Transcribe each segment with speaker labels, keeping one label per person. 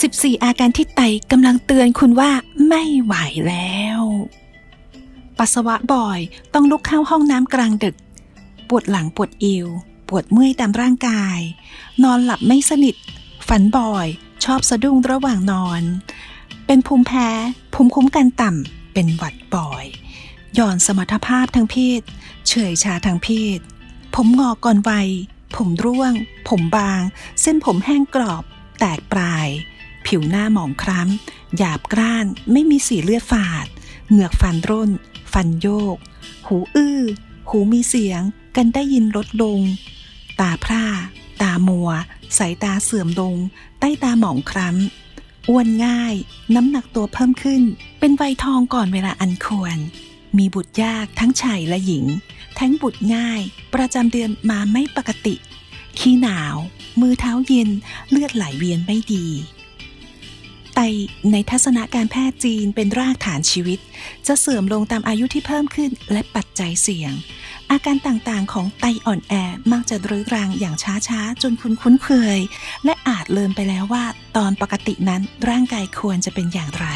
Speaker 1: 14 อาการที่ไตกำลังเตือนคุณว่าไม่ไหวแล้ว ปัสสาวะบ่อยต้องลุกเข้าห้องน้ำกลางดึก ปวดหลังปวดเอวปวดเมื่อยตามร่างกาย นอนหลับไม่สนิท ฝันบ่อย ชอบสะดุ้งระหว่างนอน เป็นภูมิแพ้ ภูมิคุ้มกันต่ำเป็นหวัดบ่อยหย่อนสมรรถภาพทางเพศ เฉื่อยชาทางเพศ ผมงอกก่อนวัย ผมร่วง ผมบาง เส้นผมแห้งกรอบ แตกปลาย ผิวหน้าหมองคล้ำ หยาบกร้าน ไม่มีสีเลือดฝาด เหงือกฟันร่น ฟันโยก หูอื้อ หูมีเสียง กันได้ยินลดลง ตาพร่า ตามัว สายตาเสื่อมลง ใต้ตาหมองคล้ำ อ้วนง่าย น้ำหนักตัวเพิ่มขึ้น เป็นวัยทองก่อนเวลาอันควร มีบุตรยากทั้งชายและหญิงแท้งบุตรง่าย ประจำเดือนมาไม่ปกติ ขี้หนาว มือเท้าเย็น เลือดไหลเวียนไม่ดี ไตในทัศนะการแพทย์จีนเป็นรากฐานชีวิต จะเสื่อมลงตามอายุที่เพิ่มขึ้นและปัจจัยเสี่ยง อาการต่างๆของไตอ่อนแอมักจะรื้อรังอย่างช้าๆ จนคุณคุ้นเคย และอาจลืมไปแล้วว่า ตอนปกตินั้นร่างกายควรจะเป็นอย่างไร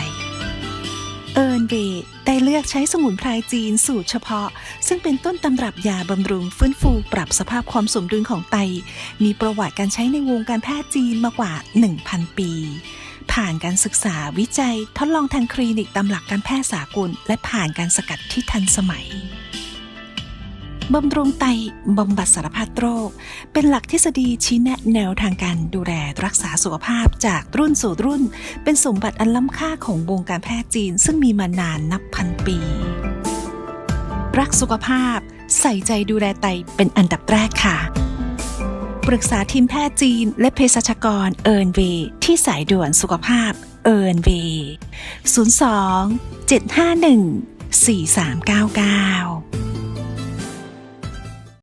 Speaker 1: เอิร์นเวย์ได้เลือกใช้สมุนไพรจีนสูตรเฉพาะ ซึ่งเป็นต้นตำรับยาบำรุงฟื้นฟูปรับสภาพความสมดุลของไต มีประวัติการใช้ในวงการแพทย์จีนมากว่า 1,000 ปี ผ่านการศึกษาวิจัยทดลองทางคลินิกตามหลักการแพทย์สากล และผ่านการสกัดที่ทันสมัยบำรุงไตบำบัดสารพัดโรค เป็นหลักทฤษฎีชี้แนะแนวทางการดูแลรักษาสุขภาพจากรุ่นสู่รุ่น เป็นสมบัติอันล้ำค่าของวงการแพทย์จีน ซึ่งมีมานานนับพันปี รักสุขภาพ ใส่ใจดูแลไตเป็นอันดับแรกค่ะ ปรึกษาทีมแพทย์จีน และเภสัชกรเอิร์นเวที่สายด่วนสุขภาพเอิร์นเว02 751 4399